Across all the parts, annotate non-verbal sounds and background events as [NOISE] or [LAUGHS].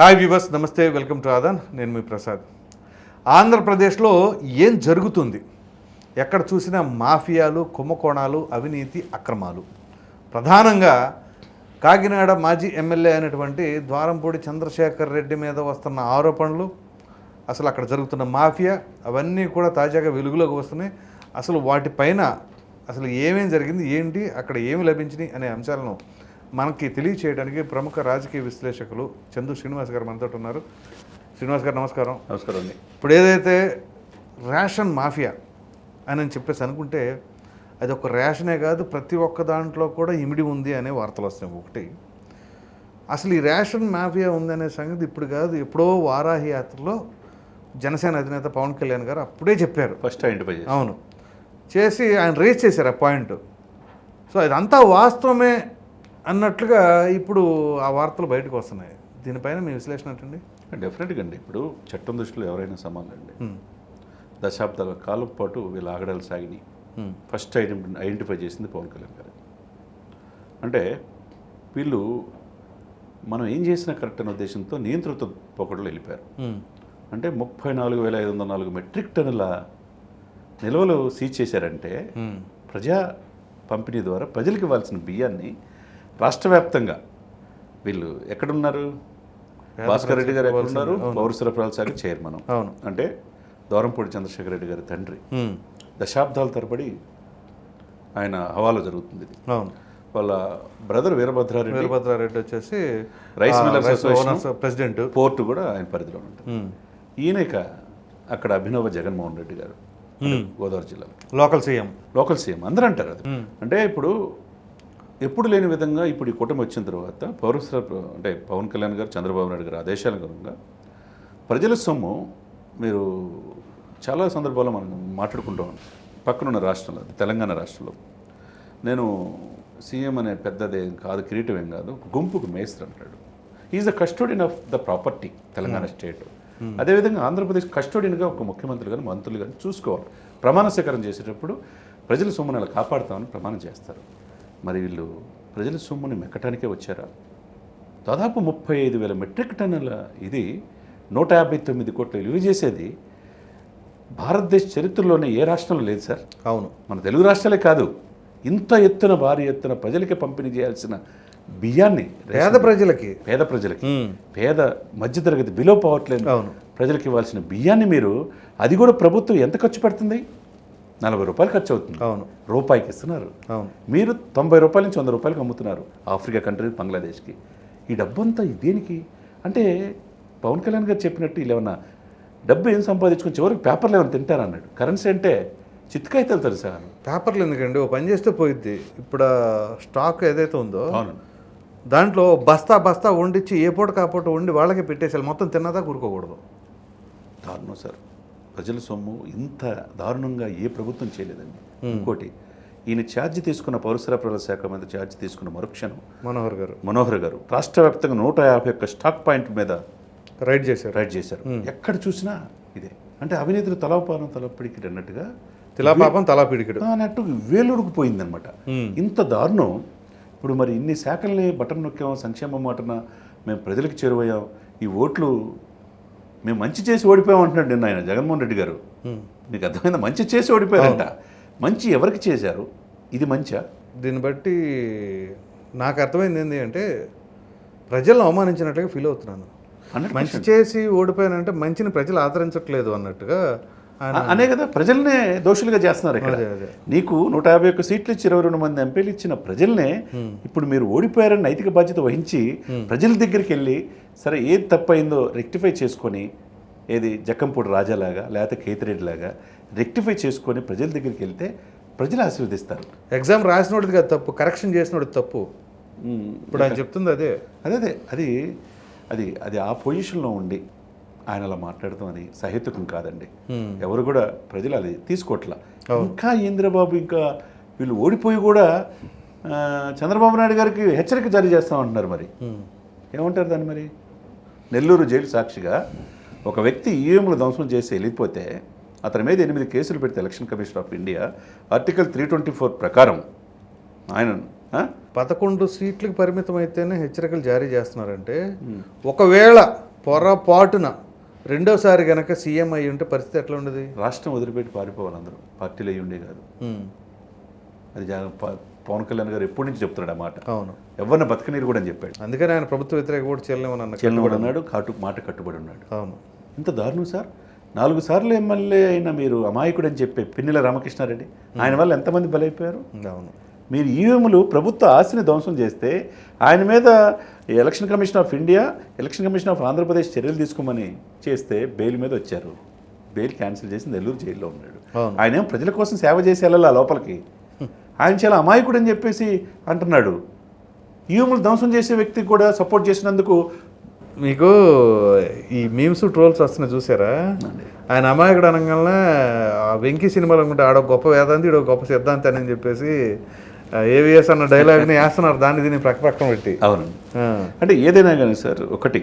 Hi viewers నమస్తే welcome to Aadan నేను మీ ప్రసాద్. ఆంధ్రప్రదేశ్లో ఏం జరుగుతుంది? ఎక్కడ చూసినా మాఫియాలు కుంభకోణాలు అవినీతి అక్రమాలు. ప్రధానంగా కాకినాడ మాజీ ఎమ్మెల్యే అయినటువంటి ద్వారంపూడి చంద్రశేఖర్ రెడ్డి మీద వస్తున్న ఆరోపణలు అసలు అక్కడ జరుగుతున్న మాఫియా అవన్నీ కూడా తాజాగా వెలుగులోకి వస్తున్నాయి. అసలు వాటిపైన అసలు ఏమేం జరిగింది ఏంటి అక్కడ ఏమి లభించినాయి అనే అంశాలను మనకి తెలియచేయడానికి ప్రముఖ రాజకీయ విశ్లేషకులు చందు శ్రీనివాస్ గారు మనతో ఉన్నారు. శ్రీనివాస్ గారు నమస్కారం. నమస్కారం అండి. ఇప్పుడు ఏదైతే రేషన్ మాఫియా అని చెప్పేసి అనుకుంటే అది ఒక రేషనే కాదు ప్రతి ఒక్క దాంట్లో కూడా ఇమిడి ఉంది అనే వార్తలు వస్తున్నాయి ఒకటి. అసలు ఈ రేషన్ మాఫియా ఉందనే సంగతి ఇప్పుడు కాదు ఎప్పుడో వారాహి యాత్రలో జనసేన అధినేత పవన్ కళ్యాణ్ గారు అప్పుడే చెప్పారు. ఫస్ట్ ఐడెంటిఫై అవును. చేసి ఆయన రేస్ చేశారు ఆ పాయింట్ సో ఇదంతా వాస్తవమే అన్నట్లుగా ఇప్పుడు ఆ వార్తలు బయటకు వస్తున్నాయి దీనిపైన మీ విశ్లేషణ ఏంటండి డెఫినెట్గా అండి ఇప్పుడు చట్టం దృష్టిలో ఎవరైనా సమానం అండి హ్మ్. దశాబ్దాల కాలం పాటు వీళ్ళ ఆగడాలు సాగినాయి. ఫస్ట్ ఐడెంటి ఐడెంటిఫై చేసింది పవన్ కళ్యాణ్ గారు అంటే వీళ్ళు మనం ఏం చేసినా కరెక్ట్ అనే ఉద్దేశంతో నియంత్రిత పోకడలో వెళ్ళిపోయారు. అంటే ముప్పై నాలుగు వేల ఐదు వందల నాలుగు మెట్రిక్ టన్నుల నిల్వలు సీజ్ చేశారంటే. ప్రజా పంపిణీ ద్వారా ప్రజలకు ఇవ్వాల్సిన బియ్యాన్ని రాష్ట్ర వ్యాప్తంగా వీళ్ళు ఎక్కడున్నారు? భాస్కర్ రెడ్డి గారు ఎక్కడున్నారు. పౌర సరఫరాల శాఖ చైర్మన్. అవును. అంటే దూరంపూడి చంద్రశేఖర్ రెడ్డి గారి తండ్రి. దశాబ్దాల తరబడి ఆయన హవాలో జరుగుతుంది ఇది. అవును. వాళ్ళ బ్రదర్ వీరభద్రారెడ్డి వీరభద్రారెడ్డి వచ్చేసి rice millers rice association president. Port కూడా ఆయన పరిధిలో ఉంటుంది. హ్మ్. ఈయన ఇక అక్కడ అభినవ జగన్మోహన్ రెడ్డి గారు. గోదావరి జిల్లాలో. Local CM. Local CM. అందరూ అంటారు అది. అంటే ఇప్పుడు ఎప్పుడు లేని విధంగా ఇప్పుడు ఈ కూటమి వచ్చిన తర్వాత పౌర సరఫరా అంటే పవన్ కళ్యాణ్ గారు చంద్రబాబు నాయుడు గారు ఆదేశాల అనుగుణంగా ప్రజల సొమ్ము మీరు చాలా సందర్భాల్లో మనం మాట్లాడుకుంటాం పక్కనున్న రాష్ట్రంలో తెలంగాణ రాష్ట్రంలో. నేను సీఎం అనే పెద్దదేం కాదు కిరీటం ఏం కాదు గుంపుకు మేస్త్రి అంటాడు is the custodian of the property Telangana state. అదేవిధంగా ఆంధ్రప్రదేశ్ కస్టోడియన్గా ఒక ముఖ్యమంత్రి కానీ మంత్రులు కానీ చూసుకోవాలి. ప్రమాణ స్వీకారం చేసేటప్పుడు ప్రజల సొమ్ముని అలా కాపాడుతామని ప్రమాణం చేస్తారు. మరి వీళ్ళు ప్రజల సొమ్ముని మెక్కటానికే వచ్చారా? దాదాపు ముప్పై ఐదు వేల మెట్రిక్ టన్నుల ఇది నూట యాభై తొమ్మిది కోట్లు విలువ చేసేది భారతదేశ చరిత్రలోనే ఏ రాష్ట్రంలో లేదు సార్? అవును. మన తెలుగు రాష్ట్రాలే కాదు. ఇంత ఎత్తున భారీ ఎత్తున ప్రజలకి పంపిణీ చేయాల్సిన బియ్యాన్ని పేద ప్రజలకి. పేద ప్రజలకి. పేద మధ్యతరగతి బిలో పోవట్లేదు అవును. ప్రజలకు ఇవ్వాల్సిన బియ్యాన్ని మీరు అది కూడా ప్రభుత్వం ఎంత ఖర్చు పెడుతుంది? నలభై రూపాయలు ఖర్చు అవుతుంది అవును. రూపాయికి ఇస్తున్నారు. అవును. మీరు తొంభై రూపాయల నుంచి వంద రూపాయలకి అమ్ముతున్నారు ఆఫ్రికా కంట్రీ బంగ్లాదేశ్కి. ఈ డబ్బు అంతా దేనికి? అంటే పవన్ కళ్యాణ్ గారు చెప్పినట్టు ఏమన్నా డబ్బు ఏం సంపాదించుకుని చివరికి పేపర్లు ఏమైనా తింటారు అన్నాడు. కరెన్సీ అంటే చిత్తుకాయితాలు తెలుసా? పేపర్లు ఎందుకండి? ఓ పని చేస్తే పోయిద్ది. ఇప్పుడు స్టాక్ ఏదైతే ఉందో అవును. దాంట్లో బస్తా బస్తా వండిచ్చి ఏ పూట కాపూట వండి వాళ్ళకే పెట్టేసాలి మొత్తం తిన్నదా కూరుకోకూడదు. దారుణం సార్. ప్రజల సొమ్ము ఇంత దారుణంగా ఏ ప్రభుత్వం చేయలేదండి. ఇంకోటి ఈయన ఛార్జ్ తీసుకున్న పౌర సరఫరాల శాఖ మీద ఛార్జ్ తీసుకున్న మరుక్షణం మనోహర్ గారు. మనోహర్ గారు రాష్ట్ర వ్యాప్తంగా నూట యాభై ఒక్క స్టాక్ పాయింట్ మీద రైడ్ చేశారు. రైడ్ చేశారు. ఎక్కడ చూసినా ఇదే. అంటే అవినీతిని తలపానం తలప్పడికి అన్నట్టుగా తిలాపాపం తలా పిడికిడు. అన్నట్టు వేలుడుకుపోయిందనమాట. ఇంత దారుణం. ఇప్పుడు మరి ఇన్ని శాఖల్ని బటన్ నొక్కాం సంక్షేమ మాటన మేము ప్రజలకు చేరువయ్యాం. ఈ ఓట్లు మేము మంచి చేసి ఓడిపోయాం అంటున్నాడు నిన్న ఆయన జగన్మోహన్ రెడ్డి గారు. మీకు అర్థమైందా? మంచి చేసి ఓడిపోయారంట. మంచి ఎవరికి చేశారు? ఇది మంచా? దీన్ని బట్టి నాకు అర్థమైంది ఏంటి అంటే ప్రజలను అవమానించినట్లుగా ఫీల్ అవుతున్నాను. మంచి చేసి ఓడిపోయానంటే మంచిని ప్రజలు ఆదరించట్లేదు అన్నట్టుగా అనే కదా ప్రజల్నే దోషులుగా చేస్తున్నారు ఇక్కడ. నీకు నూట యాభై ఒక్క సీట్లు ఇచ్చి ఇరవై రెండు మంది ఎంపీలు ఇచ్చిన ప్రజల్నే ఇప్పుడు మీరు ఓడిపోయారని నైతిక బాధ్యత వహించి ప్రజల దగ్గరికి వెళ్ళి సరే ఏది తప్పైందో రెక్టిఫై చేసుకొని ఏది జక్కంపూడి రాజాలాగా లేకపోతే కేతిరెడ్డిలాగా రెక్టిఫై చేసుకొని ప్రజల దగ్గరికి వెళ్తే ప్రజలు ఆశీర్వదిస్తారు. ఎగ్జామ్ రాసినోడిది కాదు తప్పు కరెక్షన్ చేసినోడిది తప్పు. ఇప్పుడు ఆయన చెప్తుంది అదే. అదే అదే. అది అది అది ఆ పొజిషన్లో ఉండి ఆయన అలా మాట్లాడటం అది సహేతుకం కాదండి. ఎవరు కూడా ప్రజలు అది తీసుకోవట్లా ఇంకా ఇంద్రబాబు ఇంకా వీళ్ళు ఓడిపోయి కూడా చంద్రబాబు నాయుడు గారికి హెచ్చరిక జారీ చేస్తామంటున్నారు మరి. ఏమంటారు దాన్ని మరి నెల్లూరు జైలు సాక్షిగా ఒక వ్యక్తి ఈవీఎంలు ధ్వంసం చేసి వెళ్ళిపోతే అతని మీద ఎనిమిది కేసులు పెడితే election commission of India article three twenty four ప్రకారం ఆయన? పదకొండు సీట్లకు పరిమితం అయితేనే హెచ్చరికలు జారీ చేస్తున్నారంటే ఒకవేళ పొరపాటున రెండోసారి గనక సీఎం అయ్యి ఉంటే పరిస్థితి ఎట్లా ఉండేది? రాష్ట్రం వదిలిపెట్టి పారిపోవాలి అందరూ. పార్టీలు అయ్యి ఉండే కాదు. అది పవన్ కళ్యాణ్ గారు ఎప్పటి నుంచి చెప్తున్నాడు ఆ మాట. అవును. ఎవరిని బతకనీరు కూడా అని చెప్పాడు. అందుకని ఆయన ప్రభుత్వ వ్యతిరేక కూడా చేయలేమని అన్న చెల్లెడు అన్నాడు కాటు మాట కట్టుబడి ఉన్నాడు. అవును. ఇంత దారుణం సార్. నాలుగు సార్లు ఎమ్మెల్యే అయిన మీరు అమాయకుడు అని చెప్పే పిన్నెల రామకృష్ణారెడ్డి. ఆయన వల్ల ఎంతమంది బలైపోయారు? అవును. మీరు ఈవీఎంలు ప్రభుత్వ ఆస్తిని ధ్వంసం చేస్తే ఆయన మీద election commission of India election commission of Andhra Pradesh చర్యలు తీసుకోమని చేస్తే బెయిల్ మీద వచ్చారు. బెయిల్ క్యాన్సిల్ చేసి నెల్లూరు జైల్లో ఉన్నాడు. ఆయన ఏం ప్రజల కోసం సేవ చేసి వెళ్ళాలి ఆ లోపలికి. ఆయన చాలా అమాయకుడు అని చెప్పేసి అంటున్నాడు. ఈవీఎంలు ధ్వంసం చేసే వ్యక్తికి కూడా సపోర్ట్ చేసినందుకు మీకు ఈ మీమ్స్ ట్రోల్స్ వస్తున్నాయి చూసారా? ఆయన అమాయకుడు అనగానే ఆ వెంకీ సినిమాలో అనుకుంటే ఆడో గొప్ప వేదాంతి ఈడో గొప్ప సిద్ధాంతి అని చెప్పేసి ఏవిఎస్ అన్న డైలాగ్ని వేస్తున్నారు. దాన్ని దీన్ని ప్రక్క పక్కన పెట్టి. అవును అంటే ఏదైనా కానీ సార్ ఒకటి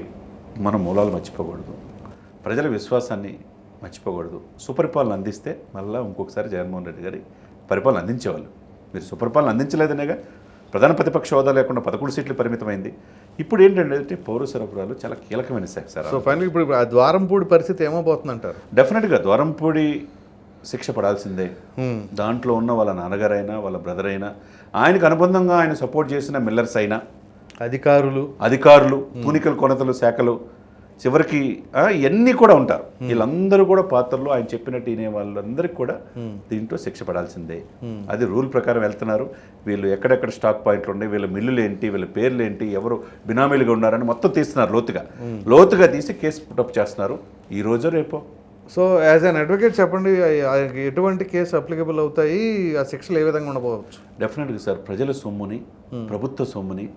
మన మూలాలు మర్చిపోకూడదు. ప్రజల విశ్వాసాన్ని మర్చిపోకూడదు. సుపరిపాలన అందిస్తే మళ్ళీ ఇంకొకసారి జగన్మోహన్ రెడ్డి గారి పరిపాలన అందించేవాళ్ళు. మీరు సుపరిపాలన అందించలేదనేగా ప్రధాన ప్రతిపక్ష హోదా లేకుండా పదకొండు సీట్లు పరిమితమైంది. ఇప్పుడు ఏంటంటే పౌర సరఫరాలు చాలా కీలకమైన శాఖ సార్. సో ఫైనల్ ఇప్పుడు ఆ ద్వారంపూడి పరిస్థితి ఏమోపోతుంది అంటారు డెఫినెట్గా ద్వారంపూడి శిక్ష పడాల్సిందే. దాంట్లో ఉన్న వాళ్ళ నాన్నగారైనా వాళ్ళ బ్రదర్ అయినా ఆయనకు అనుబంధంగా ఆయన సపోర్ట్ చేసిన మిల్లర్స్ అయినా అధికారులు. అధికారులు తూనికలు కొనతలు శాఖలు చివరికి ఇవన్నీ కూడా ఉంటారు. వీళ్ళందరూ కూడా పాత్రలో ఆయన చెప్పినట్టు వినే వాళ్ళందరికీ కూడా దీంట్లో శిక్ష పడాల్సిందే. అది రూల్ ప్రకారం వెళ్తున్నారు. వీళ్ళు ఎక్కడెక్కడ స్టాక్ పాయింట్లు ఉన్నాయి వీళ్ళ మిల్లులు ఏంటి వీళ్ళ పేర్లు ఏంటి ఎవరు బినామీలుగా ఉన్నారని మొత్తం తీస్తున్నారు లోతుగా. లోతుగా తీసి కేసు పుటప్ చేస్తున్నారు. ఈ రోజు రేపో? సో యాజ్ అన్ అడ్వకేట్ చెప్పండి ఎటువంటి కేసు అప్లికబుల్ అవుతాయి? ఆ శిక్షలు ఏ విధంగా ఉండబోవచ్చు? డెఫినెట్గా సార్ ప్రజల సొమ్ముని ప్రభుత్వ సొమ్ముని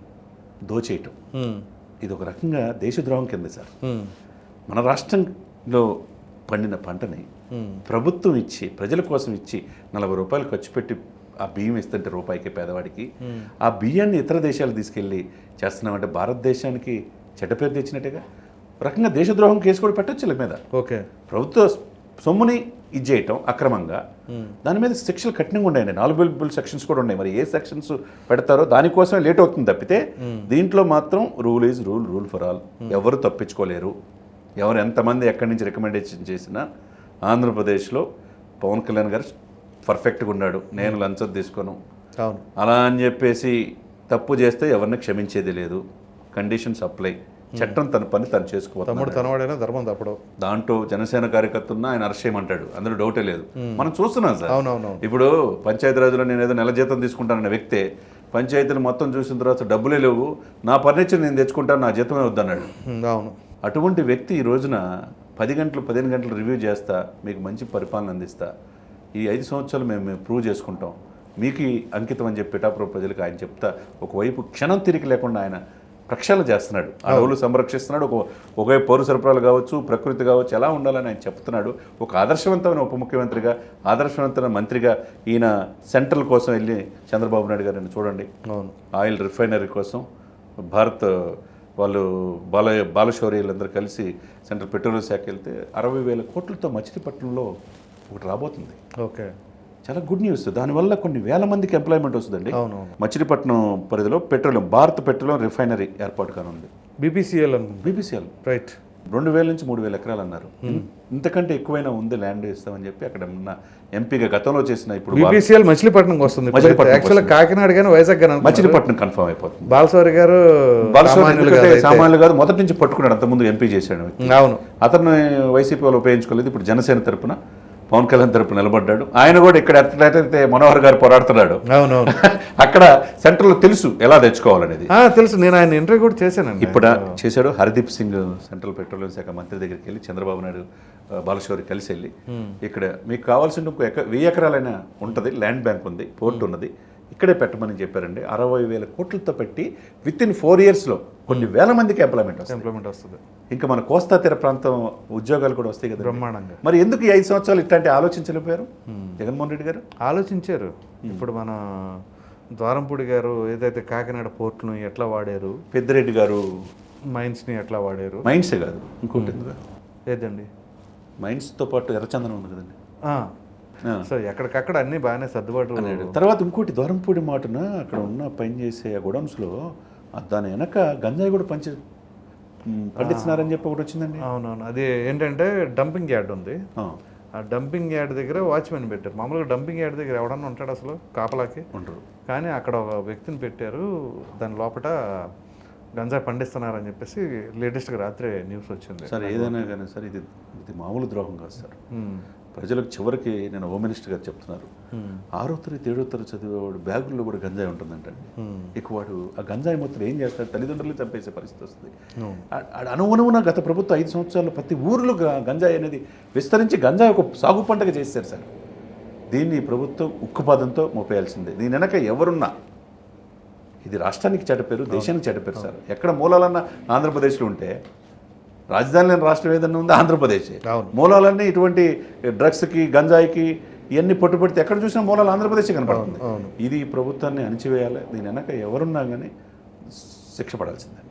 దోచేయటం. హ్మ్. ఇది ఒక రకంగా దేశద్రోహం కింద సార్ హ్మ్. మన రాష్ట్రంలో పండిన పంటని. ప్రభుత్వం ఇచ్చి ప్రజల కోసం ఇచ్చి నలభై రూపాయలు ఖర్చు పెట్టి ఆ బియ్యం ఇస్తుంటే రూపాయికి పేదవాడికి. ఆ బియ్యాన్ని ఇతర దేశాలు తీసుకెళ్ళి చేస్తున్నామంటే భారతదేశానికి చెడ్డ పేరు తెచ్చినట్టుగా? రకంగా దేశద్రోహం కేసు కూడా పెట్టచ్చు వీళ్ళ మీద. ఓకే. ప్రభుత్వ సొమ్ముని ఇచ్చేయటం అక్రమంగా. దాని మీద శిక్షలు కఠినంగా ఉన్నాయండి నాలుగు సెక్షన్స్ కూడా ఉన్నాయి. మరి ఏ సెక్షన్స్ పెడతారో దానికోసమే లేట్ అవుతుంది తప్పితే దీంట్లో మాత్రం rule is rule rule for all. ఎవరు తప్పించుకోలేరు. ఎవరు ఎంతమంది ఎక్కడి నుంచి రికమెండేషన్ చేసినా ఆంధ్రప్రదేశ్లో పవన్ కళ్యాణ్ గారు పర్ఫెక్ట్గా ఉన్నాడు. నేను లంచం తీసుకోను. అలా అని చెప్పేసి తప్పు చేస్తే ఎవరిని క్షమించేది లేదు. Conditions apply. చట్టం తన పని తను చేసుకోవాలి తమ్ముడు తనవాడైనా ధర్మం తప్పడు. దాంట్లో జనసేన కార్యకర్తన్న ఆయన అరెస్ట్ చేయమంటాడు. అందులో డౌటే లేదు. మనం చూస్తున్నాం సార్. అవునవునవును. ఇప్పుడు పంచాయతీరాజ్లో నేను ఏదో నెల జీతం తీసుకుంటానన్న వ్యక్తే పంచాయతీలు మొత్తం చూసిన తర్వాత డబ్బులే లేవు నా ఫర్నిచర్ నేను తెచ్చుకుంటాను నా జీతమే వద్దన్నాడు. అవును. అటువంటి వ్యక్తి ఈ రోజున పది గంటలు పదిహేను గంటలు రివ్యూ చేస్తా మీకు మంచి పరిపాలన అందిస్తా. ఈ ఐదు సంవత్సరాలు మేము మేము ప్రూవ్ చేసుకుంటాం. మీకు అంకితం అని చెప్పి పిఠాపురం ప్రజలకు ఆయన చెప్తా. ఒకవైపు క్షణం తిరిగి లేకుండా ఆయన ప్రక్షాళన చేస్తున్నాడు. అడవులు సంరక్షిస్తున్నాడు. ఒక ఒకవైపు పౌర సరఫరాలు కావచ్చు ప్రకృతి కావచ్చు ఎలా ఉండాలని ఆయన చెప్తున్నాడు. ఒక ఆదర్శవంతమైన ఉప ముఖ్యమంత్రిగా ఆదర్శవంతమైన మంత్రిగా ఈయన సెంట్రల్ కోసం వెళ్ళి చంద్రబాబు నాయుడు గారిని చూడండి. ఆయిల్ రిఫైనరీ కోసం భారత్ వాళ్ళు బాల బాలశౌర్యులందరూ కలిసి సెంట్రల్ పెట్రోలియం శాఖ వెళ్తే అరవై వేల కోట్లతో మచిలీపట్నంలో ఒకటి రాబోతుంది. ఓకే. చాలా గుడ్ న్యూస్ దానివల్ల కొన్ని వేల మందికి ఎంప్లాయ్మెంట్ వస్తుందండి. అవునవును. మచిలీపట్నం పరిధిలో పెట్రోలియం భారత్ పెట్రోలియం రిఫైనరీ ఏర్పాటు కానుంది. బీపీసీఎల్ బీబీసీఎల్ రైట్ రెండు వేల నుంచి మూడు వేల ఎకరాలు అన్నారు. ఇంతకంటే ఎక్కువైనా ఉంది ల్యాండ్ ఇస్తామని చెప్పి అక్కడ ఉన్న ఎంపీగా గతంలో చేసిన ఇప్పుడు బీపీసీఎల్ మచిలీపట్నంకి వస్తుంది. కాకినాడ కానీ వైజాగ్ కానీ. మచిలీపట్నం కన్ఫర్మ్ అయిపోతుంది. బాలసౌరి గారు బాలస్వామి సామాన్యులు కాదు మొదటి నుంచి పట్టుకున్నాడు అంతకుముందు ఎంపీ చేశాడు అవును. అతను వైసీపీ వాళ్ళు ఉపయోగించుకోలేదు. ఇప్పుడు జనసేన తరపున పవన్ కళ్యాణ్ తరపున నిలబడ్డాడు. ఆయన కూడా ఇక్కడ ఎట్లయితే మనోహర్ గారు పోరాడుతున్నాడు. అవునవును. [LAUGHS] అక్కడ సెంటర్లో తెలుసు ఎలా తెచ్చుకోవాలనేది. తెలుసు. నేను ఆయన ఇంటర్వ్యూ కూడా చేశానండి. ఇప్పుడు చేశాడు హర్దీప్ సింగ్ సెంట్రల్ పెట్రోలియం శాఖ మంత్రి దగ్గరికి వెళ్ళి చంద్రబాబు నాయుడు బాలశౌరి కలిసి వెళ్ళి ఇక్కడ మీకు కావాల్సిన వెయ్యి ఎకరాలైనా ఉంటుంది. ల్యాండ్ బ్యాంక్ ఉంది పోర్ట్ ఉన్నది. ఇక్కడే పెట్టమని చెప్పారండి. అరవై వేల కోట్లతో పెట్టి విత్ ఇన్ ఫోర్ ఇయర్స్లో కొన్ని వేల మందికి ఎంప్లాయ్మెంట్ వస్తుంది ఇంప్లిమెంట్ వస్తుంది. ఇంకా మన కోస్తా తీర ప్రాంతం ఉద్యోగాలు కూడా వస్తాయి కదా బ్రహ్మాండంగా. మరి ఎందుకు ఈ ఐదు సంవత్సరాలు ఇట్లాంటి ఆలోచించలేకపోయారు? జగన్మోహన్ రెడ్డి గారు? ఆలోచించారు. ఇప్పుడు మన ద్వారంపూడి గారు ఏదైతే కాకినాడ పోర్ట్ను ఎట్లా వాడారు? పెద్దిరెడ్డి గారు? మైన్స్ని ఎట్లా వాడారు? మైండ్సే కాదు ఇంకోటి ఏదండి? మైండ్స్తో పాటు ఎర్రచందనం ఉంది కదండి. సో ఎక్కడికక్కడ అన్ని బాగానే సర్దుబాటు తర్వాత ఇంకోటి దూరంపూడి మాటన అక్కడ ఉన్న పని చేసే ఆ గొడౌన్స్లో దాని వెనక గంజాయి కూడా పంచి పండిస్తున్నారని చెప్పి ఒకటి వచ్చిందండి. అవునవును. అది ఏంటంటే డంపింగ్ యార్డ్ ఉంది. ఆ, డంపింగ్ యార్డ్ దగ్గర వాచ్మెన్ పెట్టారు. మామూలుగా డంపింగ్ యార్డ్ దగ్గర ఎవడన్నా ఉంటాడు అసలు? కాపలాకి? ఉండరు. కానీ అక్కడ ఒక వ్యక్తిని పెట్టారు. దాని లోపల గంజాయి పండిస్తున్నారని చెప్పేసి లేటెస్ట్గా రాత్రే న్యూస్ వచ్చింది. సార్ ఏదైనా కానీ సార్ ఇది ఇది మామూలు ద్రోహం కాదు సార్. ప్రజలకు చివరికి నేను హోమ్ మినిస్టర్ గారు చెప్తున్నారు. ఉమ్, ఆరో తరగతి ఏడో తరగతి చదివేవాడు బ్యాగుల్లో కూడా గంజాయి ఉంటుందంటండి ఉమ్, ఇక వాడు ఆ గంజాయి మొత్తం ఏం చేస్తాడు? తల్లిదండ్రులు చంపేసే పరిస్థితి వస్తుంది. ఆడ అనుగుణమున గత ప్రభుత్వం ఐదు సంవత్సరాలు ప్రతి ఊర్లో గంజాయి అనేది విస్తరించి గంజాయి ఒక సాగు పంటగా చేశారు సార్. దీన్ని ప్రభుత్వం ఉక్కుపాదంతో మోపేయాల్సిందే. దీని వెనక ఎవరున్నా ఇది రాష్ట్రానికి చెడ్డపేరు దేశానికి చెడ్డపేరు సార్. ఎక్కడ మూలాలన్నా ఆంధ్రప్రదేశ్లో ఉంటే రాజధాని లేని రాష్ట్రం ఏదన్నా ఉందో? ఆంధ్రప్రదేశ్. మూలాలన్నీ ఇటువంటి డ్రగ్స్కి గంజాయికి ఇవన్నీ పట్టుబడితే ఎక్కడ చూసినా మూలాలు ఆంధ్రప్రదేశ్ కనపడుతుంది. ఇది ప్రభుత్వాన్ని అణిచివేయాలి. దీని వెనక ఎవరున్నా కానీ శిక్ష పడాల్సిందే.